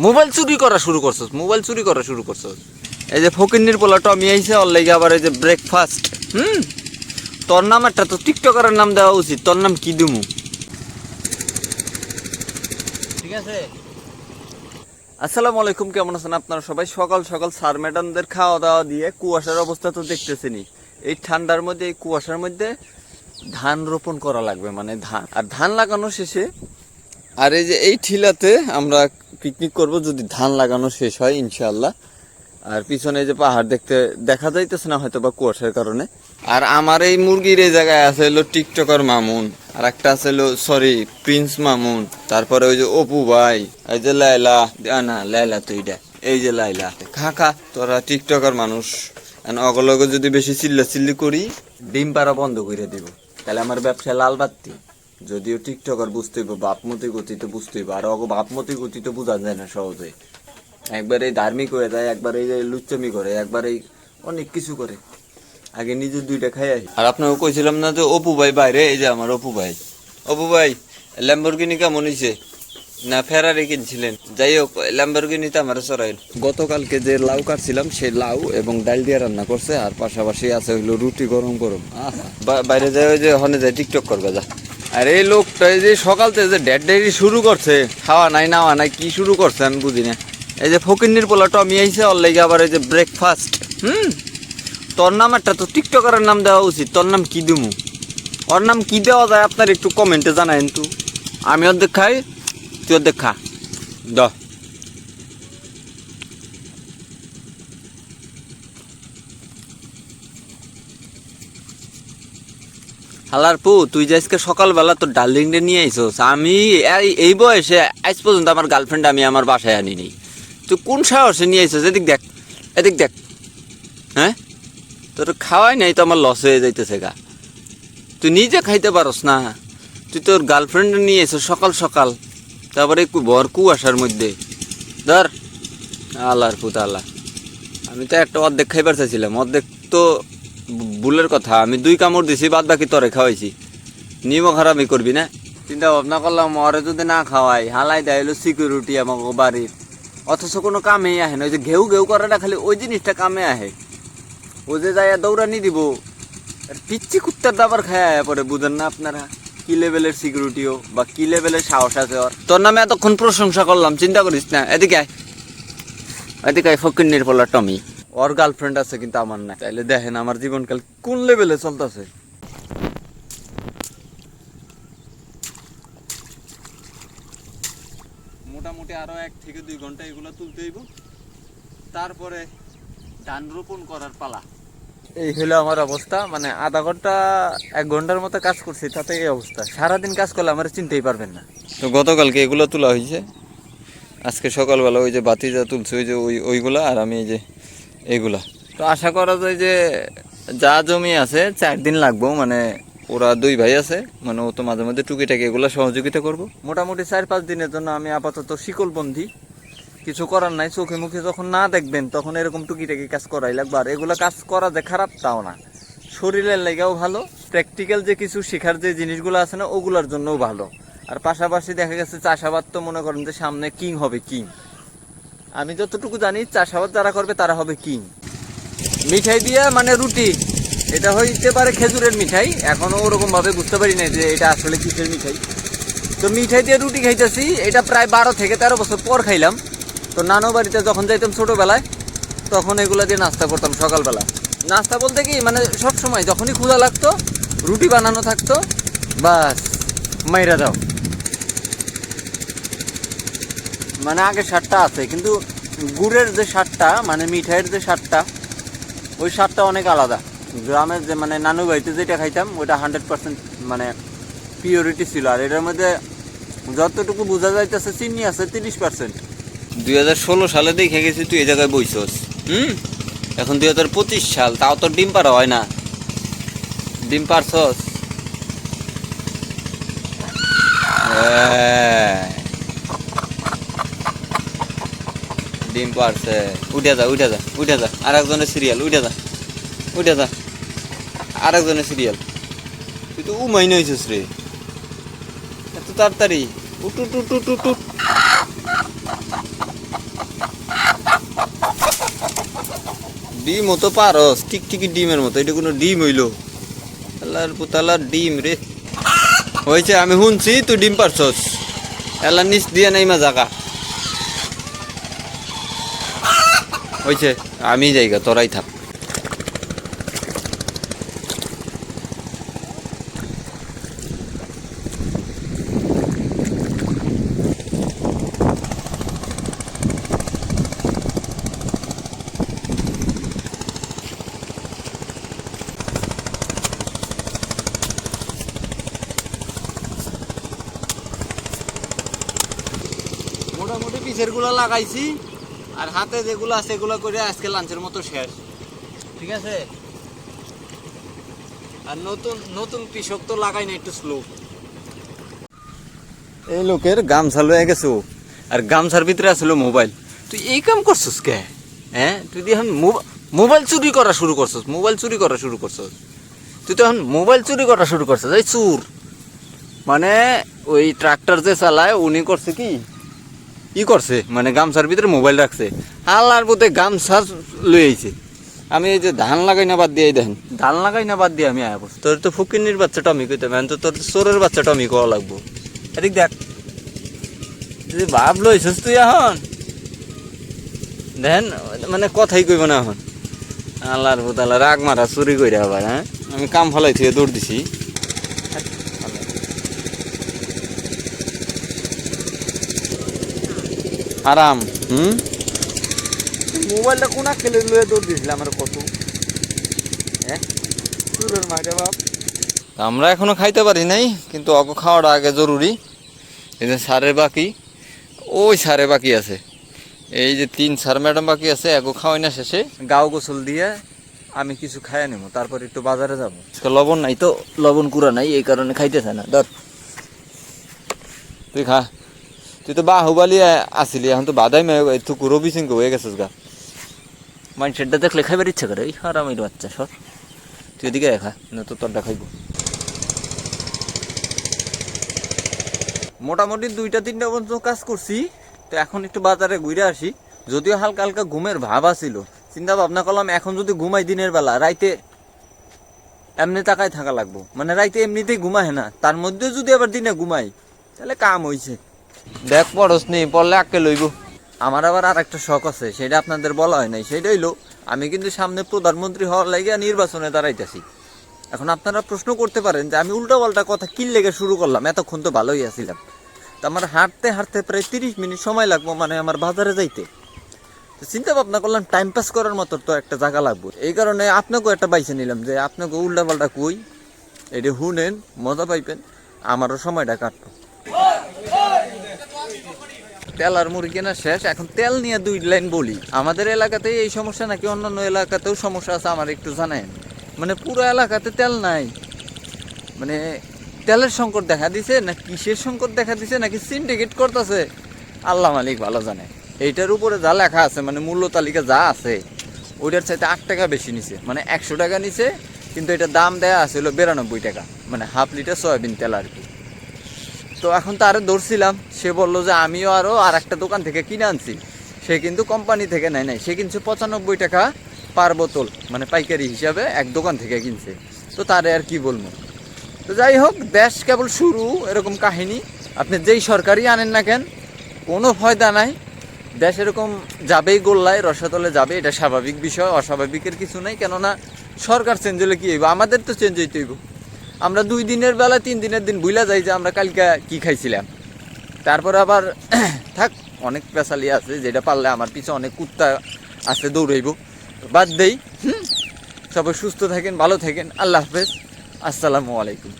Mobile চুরি করা শুরু করছস, মোবাইল চুরি করা শুরু করছস। এই যে ফকিন্নির পোলা টমি আইসে ওর লেগে আবার এই যে ব্রেকফাস্ট হুম? তোর নাম একটা তো টিকটকারের নাম দেওয়া উচিত, তোর নাম কি দিমু? ঠিক আছে? আসসালামু আলাইকুম কেমন আছেন আপনারা সবাই? সকাল সকাল স্যার ম্যাডামদের খাওয়া দাওয়া দিয়ে কুয়াশার অবস্থা তো দেখতেছেনি এই ঠান্ডার মধ্যে, এই কুয়াশার মধ্যে ধান রোপণ করা লাগবে মানে ধান, আর ধান লাগানো শেষে, আর এই যে এই ঠিলাতে আমরা পিকনিক করব, যদি ধান লাগানো শেষ হয়, ইনশাআল্লাহ। আর পিছনে যে পাহাড় দেখতে, দেখা যাইতেছে না হয়তো বা কুয়াশার কারণে। আর আমার এই মুরগির এই জায়গায় আছে হলো টিকটকার মামুন, আর একটা আছে হলো সরি প্রিন্স মামুন, তারপরে ওই যে অপু ভাই, এই যে লাইলা না লাইলা তো এইটা এই যে লাইলা খা খা তোরা টিকটকার মানুষ। অগলগে যদি বেশি চিল্লা চিল্লি করি, ডিম পাড়া বন্ধ করে দিব। তাহলে আমার ব্যবসা লাল বাত্তি যদিও টিকটক টিকটকার বুঝতে হইব বাপমতি গতিতে বুঝতে হইব। আর অগ বাপমতি গতিতে বোঝা যায় না সহজে। একবার এই ধার্মিক হয়ে যায় একবার এই লুচ্চমি করে একবার এই অনেক কিছু করে। আগে নিজে দুইটা খাই আই আর আপনাকে কইছিলাম না যে অপু ভাই বাইরে এই যে আমার অপু ভাই। অপু ভাই ল্যাম্বরগিনি কেমন হইছে? না ফেরারি কিনছিলেন? যাই হোক ল্যাম্বরগিনিতে আমার সরাইল। গতকালকে যে লাউ কাটছিলাম সেই লাউ এবং ডাল দিয়ে রান্না করছে আর পাশাপাশি আছে হইল রুটি গরম গরম বাইরে যায় ওই যে হনে যায় টিকটক করবে যা। আর এই লোকটা এই যে সকাল থেকে যে ডেড ডাইরি শুরু করছে, খাওয়া নাই, নাওয়া নাই, কি শুরু করছে আমি বুঝি না। এই যে ফকিন্নির পোলা টমি আইসে ওর লেগে আবার এই যে ব্রেকফাস্ট হুম? তোর নাম একটা তো টিকটকারের নাম দেওয়া উচিত, তোর নাম কি দিমু? ওর নাম কি দেওয়া যায়, আপনার একটু কমেন্টে জানায় তু। আমি অর্ধেক খাই তুই অর্ধেক খা দ। হালার পু, তুই যে আজকে সকালবেলা তোর ডার্লিং রে নিয়ে আইসোস, আমি এই- বয়সে আজ পর্যন্ত আমার গার্লফ্রেন্ড আমি আমার বাসায় আনিনি। তুই কোন সাহসে নিয়ে আইসোস? এদিক দেখ এদিক দেখ। হ্যাঁ? তোর খাওয়াই নাই তো আমার লস হয়ে যাইতেছে গা। তুই নিজে খাইতে পারস না। তুই তোর গার্লফ্রেন্ড নিয়ে এসো সকাল সকাল। তারপরে ভর কুয়াশার মধ্যে। ধর, আল্লাহর পুত আল্লাহ। আমি তো একটা অর্ধেক খাইবার চাইছিলাম। অর্ধেক তো ভুলের কথা, আমি দুই কামড় দিছি বাদ বাকি তরে খাওয়াইছি। নিমও খারাপই করবি না? চিন্তা ভাবনা করলাম, ওরে যদি না খাওয়াই, হালাই দেয় হলো সিকিউরিটি আমাকে বাড়ির। অথচ কোনো কামেই আহে না, ওই যে ঘেউ ঘেউ করাটা খালি ওই জিনিসটা কামে আহে। ও যে যায় দৌড়ানি দিব পিচ্ছি কুত্তার দাবার খায় আয়া পরে বুঝেন না আপনারা? কি লেভেলের সিকিউরিটিও বা কি লেভেলের সাহস আছে ওর? তোর নামে এতক্ষণ প্রশংসা করলাম, চিন্তা করিস না, এদিকে এদিকে ফকিন্নির পোলা টমি। ওর গার্লফ্রেন্ড আছে কিন্তু আমার না তাইলে দেখেন আমার জীবনকাল কোন লেভেলে চলতেছে। মোটামুটি আরও এক থেকে দুই ঘণ্টা এগুলো তুলতে হইব। তারপরে ধান রোপণ করার পালা। এই হলো আমার অবস্থা মানে আধা ঘণ্টা এক ঘণ্টার মতো কাজ করছি তাতে এই অবস্থা। সারাদিন কাজ করলে আমার চিনতেই পারবেন না। তো গতকালকে এগুলো তোলা হয়েছে। আজকে সকালবেলা ওই যে বাতি যা তুলছে ওই যে ওই ওইগুলা আর আমি এই যে এইগুলা তো আশা করা যায় যে যা জমি আছে, চার দিন লাগবো মানে ওরা দুই ভাই আছে মানে ও তো মাঝে মাঝে টুকিটাকি এগুলো সহযোগিতা করব। মোটামুটি চার পাঁচ দিনের জন্য আমি আপাতত শিকলবন্দি। কিছু করার নাই, চোখে মুখে যখন না দেখবেন, তখন এরকম টুকিটাকি কাজ করাই লাগবে। আর এগুলো কাজ করা যে খারাপ, তাও না। শরীরের লেগেও ভালো প্র্যাকটিক্যাল যে কিছু শেখার যে জিনিসগুলো আছে না, ওগুলোর জন্যও ভালো। আর পাশাপাশি দেখা গেছে, চাষাবাদ তো মনে করেন যে সামনে কিং হবে কিং। আমি যতটুকু জানি, চাষাবাদ যারা করবে তারা হবে কিং। মিঠাই দিয়ে মানে রুটি। এটা হইতে পারে খেজুরের মিঠাই। এখনও ওরকম ভাবে বুঝতে পারি না যে এটা আসলে কিসের মিঠাই। তো মিঠাই দিয়ে রুটি খাইতেছি। এটা প্রায় বারো থেকে তেরো বছর পর খাইলাম। তো নানো বাড়িতে যখন যাইতাম ছোটোবেলায়, তখন এগুলা দিয়ে নাস্তা করতাম সকালবেলা। নাস্তা বলতে কি মানে সব সময় যখনই ক্ষুধা লাগতো, রুটি বানানো থাকতো, বাস, মাইরা দাও মানে আগে স্বাদটা আছে, কিন্তু গুড়ের যে স্বাদটা মানে মিঠাইয়ের যে স্বাদটা ওই স্বাদটা অনেক আলাদা। গ্রামের যে মানে নানু বাড়িতে যেটা খাইতাম ওটা হান্ড্রেড পার্সেন্ট মানে পিওরিটি ছিল। আর এটার মধ্যে যতটুকু বোঝা যাইতেছে, চিনি আছে তিরিশ পার্সেন্ট দুই হাজার ষোলো সালে দেখে গেছি, তুই এই জায়গায় বইছস। হুম? এখন দুই হাজার পঁচিশ সাল, তাও তো ডিম পাড়া হয় না। ডিম পারছস পারছে উঠে যা উঠে যা উঠে যা। আর একজনের সিরিয়াল উঠে যা উঠে যা। আর একজনের সিরিয়াল তুই তো উমাইন হয়েছিস রে। এত তাড়াতাড়ি। উঠু টু টু টু টু ডিম হতো পারস, টিকটিকি ডিমের মতো। এটা কোনো ডিম হইল। আল্লাহর পুতালার ডিম রে। হয়েছে আমি শুনছি, তুই ডিম পারছস। এলার নিচ দিয়ে নাই মা জাগা। হয়েছে আমি যাইগা তোরাই থাক। মোটামুটি পিসেরগুলো লাগাইছি। আর হাতে যেগুলো আছে এগুলো করে আজকে লাঞ্চের মতো শেষ। ঠিক আছে? আর নতুন নতুন কৃষক তো লাগাই না একটু স্লো এই লোকের গামছা লয়ে গেছো। আর গামছার ভিতরে আসলো মোবাইল। তুই এই কাম করছিস কে? হ্যাঁ? তুই এখন মোবাইল চুরি করা শুরু করছিস, মোবাইল চুরি করা শুরু করছিস। তুই তো এখন মোবাইল চুরি করা শুরু করছিস, এই চুর। মানে ওই ট্রাক্টর যে চালায়, উনি করছে কি? ই করছে মানে গামছার ভিতরে মোবাইল রাখছে। আল্লাহর মধ্যে গামছা লই আইছে। আমি এই যে ধান লাগাই না বাদ দিয়ে দেখেন, ধান লাগাই না বাদ দিয়ে আমি আয়া পড়ছি। তোর তো ফকিনির বাচ্চা টমি কইতে তো তোর চোরের বাচ্চা টমি কওয়া লাগবো? এদিক দেখ। তুই ভাব লইছিস তুই এখন? দেখেন মানে কথাই কইব না এখন। আল্লাহর বোতালা রাগ মারা চুরি কইরা আবার হ্যাঁ? আমি কাম ফলাই থেকে দৌড় দিছি। আরাম হুম? মোবাইলটা কোনা খেলে লয়ে দৌড় দিয়েছিলাম আমার কত? হ্যাঁ? বাপ। আমরা এখনও খাইতে পারি নাই কিন্তু অগ খাওয়াটা আগে জরুরি। এই যে সারের বাকি ওই সারে বাকি আছে। এই যে তিন সার ম্যাডাম বাকি আছে এগো খাওয়াই না শেষে। গাও গোসল দিয়ে আমি কিছু খাইয়া নেব তারপর একটু বাজারে যাব। লবণ নাই তো লবণ কুড়া নাই এই কারণে খাইতেছে না। ধর। তুই খা। তুই তো বাহুবালি আসিলি, এখন তো বাদাই মেয়ে তুই রবি সিং হয়ে গেছিস গা। মাইন্ডসেটটা দেখলে খাইবার ইচ্ছা করে এই হারামির বাচ্চা, সর। তুই এদিকে খা, না তো তোরটা খাইব। মোটামুটি দুইটা তিনটা পর্যন্ত কাজ করছি, তো এখন একটু বাজারে ঘুরে আসি। যদিও হালকা হালকা ঘুমের ভাব আছিল চিন্তা ভাবনা করলাম এখন যদি ঘুমাই দিনের বেলা, রাইতে এমনি তাকায় থাকা লাগবো। মানে রাইতে এমনিতেই ঘুমায় না, তার মধ্যে যদি আবার দিনে ঘুমাই, তাহলে কাম হইছে। দেখ পড়স নেই, পড়লে আঁকে লইব। আমার আবার আর একটা শখ আছে, সেটা আপনাদের বলা হয় নাই, সেটা হইল, আমি কিন্তু সামনে প্রধানমন্ত্রী হওয়ার লাগিয়া নির্বাচনে দাঁড়াইতেছি। এখন আপনারা প্রশ্ন করতে পারেন যে, আমি উল্টা পাল্টা কথা কি লেগে শুরু করলাম, এতক্ষণ তো ভালোই আছিলাম। তো আমার হাঁটতে হাঁটতে প্রায় তিরিশ মিনিট সময় লাগবো মানে আমার বাজারে যাইতে। তো চিন্তা ভাবনা করলাম টাইম পাস করার মতো তো একটা জায়গা লাগবে। এই কারণে আপনাকেও একটা বাইছে নিলাম যে আপনাকে উল্টা পাল্টা কই, এটা শুনেন, মজা পাইবেন, আমারও সময়টা কাটবো। তেল আর মুড়ি কেনা শেষ। এখন তেল নিয়ে দুই লাইন বলি। আমাদের এলাকাতে এই সমস্যা নাকি অন্যান্য এলাকাতেও সমস্যা আছে, আমার একটু জানেন মানে পুরো এলাকাতে তেল নাই। মানে তেলের সংকট দেখা দিছে না কিসের সংকট দেখা দিছে নাকি সিন্ডিকেট করতেছে? আল্লাহ মালিক ভালো জানে। এইটার উপরে যা লেখা আছে মানে মূল্য তালিকা যা আছে, ওইটার চাইতে আট টাকা বেশি নিছে। মানে একশো টাকা নিছে, কিন্তু এটা দাম দেয়া আছে হলো বিরানব্বই টাকা। মানে হাফ লিটার সয়াবিন তেল আর কি। তো এখন তো আরও ধরছিলাম। সে বলল যে আমিও আরও আর একটা দোকান থেকে কিনে আনছি। সে কিন্তু কোম্পানি থেকে নেয় নাই। সে কিনছে পঁচানব্বই টাকা পার বোতল মানে পাইকারি হিসাবে এক দোকান থেকে কিনছে। তো তারে আর কি বলব? তো যাই হোক, দেশ কেবল শুরু, এরকম কাহিনী। আপনি যেই সরকারই আনেন না কেন, কোনো ফয়দা নাই। দেশ এরকম যাবেই গোল্লায়, রসাতলে যাবে, এটা স্বাভাবিক বিষয়, অস্বাভাবিকের কিছু নাই। কেননা সরকার চেঞ্জ হলে কী হইব? আমাদের তো চেঞ্জ হইতে হইব। আমরা দুই দিনের বেলা, তিন দিনের দিন বুঝলা যাই যে আমরা কালকে কি খাইছিলাম। তারপর আবার, থাক, অনেক পেশালি আছে, যেটা পারলে আমার পিছে অনেক কুত্তা আছে, দৌড়াইব। বাদ দেই, হুম? সবাই সুস্থ থাকেন, ভালো থাকেন, আল্লাহ হাফেজ। আসসালামু আলাইকুম।